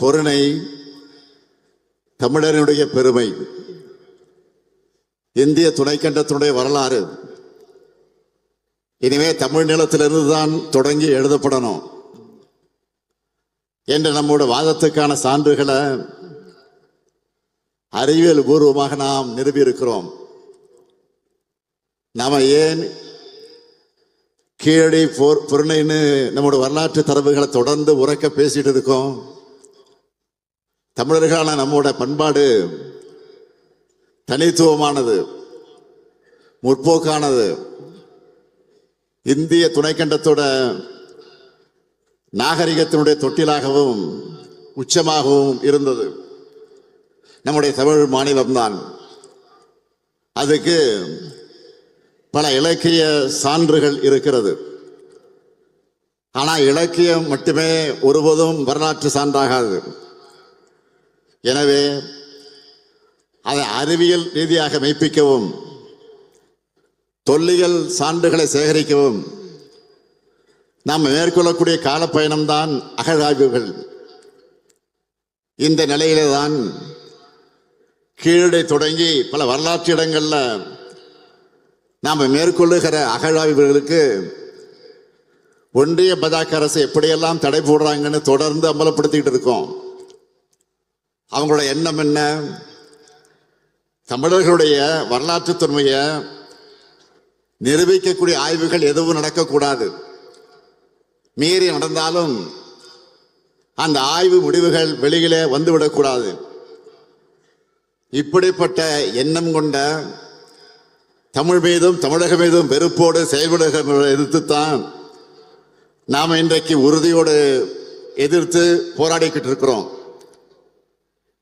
பொருணை தமிழனுடைய பெருமை. இந்திய துணைக்கண்டத்தினுடைய வரலாறு. இனிமே தமிழ் நிலத்திலிருந்து தான் தொடங்கி எழுதப்படணும். என்ற நம்மோட வாதத்துக்கான சான்றுகளை அறிவியல் பூர்வமாக நாம் நிறுவியிருக்கிறோம் நாம ஏன் கீழடி பொர் பொருணைன்னு நம்மோட வரலாற்று தரவுகளை தொடர்ந்து உறக்க பேசிட்டு இருக்கோம்? தமிழர்களான நம்மோட பண்பாடு தனித்துவமானது முற்போக்கானது. இந்திய துணைக்கண்டத்தோட நாகரிகத்தினுடைய தொட்டிலாகவும் உச்சமாகவும் இருந்தது. நம்முடைய தமிழ் மாநிலம்தான். அதுக்கு பல இலக்கிய சான்றுகள் இருக்கிறது. ஆனால் இலக்கியம் மட்டுமே ஒருபோதும் வரலாற்று சான்றாகாது. எனவே அதை அறிவியல் ரீதியாக மெய்ப்பிக்கவும் தொல்லியல் சான்றுகளை சேகரிக்கவும் நாம் மேற்கொள்ளக்கூடிய காலப்பயணம்தான் அகழாய்வுகள். இந்த நிலையிலே தான் கீழடை தொடங்கி பல வரலாற்று இடங்களில் நாம் மேற்கொள்ளுகிற அகழாய்வுகளுக்கு ஒன்றிய பாஜக அரசு எப்படியெல்லாம் தடை போடுறாங்கன்னு தொடர்ந்து அம்பலப்படுத்திக்கிட்டு இருக்கோம். அவங்களோட எண்ணம் என்ன? தமிழர்களுடைய வரலாற்று தன்மையை நிரூபிக்கக்கூடிய ஆய்வுகள் எதுவும் நடக்கக்கூடாது. மீறி நடந்தாலும் அந்த ஆய்வு முடிவுகள் வெளியிலே வந்துவிடக்கூடாது. இப்படிப்பட்ட எண்ணம் கொண்ட தமிழ் மீதும் தமிழக மீதும் வெறுப்போடு செயல்படுகிறவர்களை எதிர்த்துத்தான் நாம் இன்றைக்கு உறுதியோடு எதிர்த்து போராடிக்கிட்டு இருக்கிறோம்.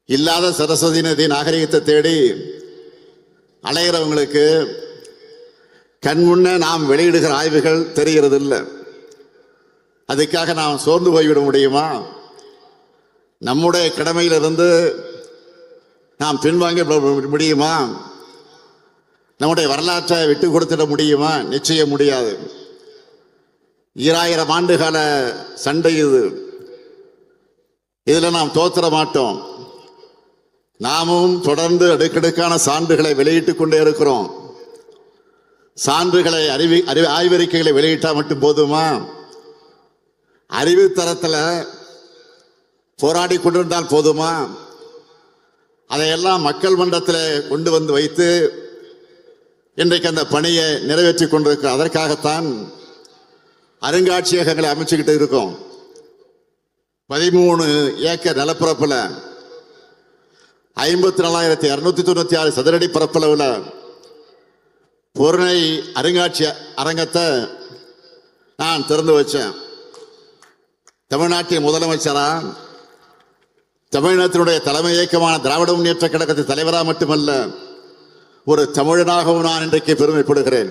இல்லாத சரஸ்வதி நதி நாகரிகத்தை தேடி அலைகிறவங்களுக்கு கண் முன்னே நாம் வெளியிடுகிற ஆய்வுகள் தெரிகிறது இல்லை அதுக்காக நாம் சோர்ந்து போய்விட முடியுமா? நம்முடைய கடமையிலிருந்து நாம் பின்வாங்க முடியுமா? நம்முடைய வரலாற்றை விட்டு கொடுத்துட முடியுமா? நிச்சயம் முடியாது. ஈராயிரம் ஆண்டுகால சண்டை இது. இதில் நாம் தோத்துற மாட்டோம். நாமும் தொடர்ந்து அடுக்கடுக்கான சான்றுகளை வெளியிட்டுக் கொண்டே இருக்கிறோம். சான்றுகளை அறிவி அறிவு ஆய்வறிக்கைகளை வெளியிட்டா மட்டும் போதுமா? அறிவு தரத்தில் போராடி கொண்டிருந்தால் போதுமா? அதையெல்லாம் மக்கள் மன்றத்தில் கொண்டு வந்து வைத்து இன்றைக்கு அந்த பணியை நிறைவேற்றி கொண்டிருக்க அதற்காகத்தான் அருங்காட்சியகங்களை அமைச்சுக்கிட்டு இருக்கோம். பதிமூணு ஏக்கர் நிலப்பரப்பில் ஐம்பத்தி நாலாயிரத்தி இரநூத்தி தொண்ணூத்தி ஆறு சதுரடி பரப்பளவில் பொருளை அருங்காட்சிய அரங்கத்தை நான் திறந்து வச்சேன். தமிழ்நாட்டின் முதலமைச்சரா தமிழ்நாட்டினுடைய தலைமை இயக்கமான திராவிட முன்னேற்ற கழகத்தின் தலைவராக மட்டுமல்ல ஒரு தமிழனாகவும் நான் இன்றைக்கு பெருமைப்படுகிறேன்.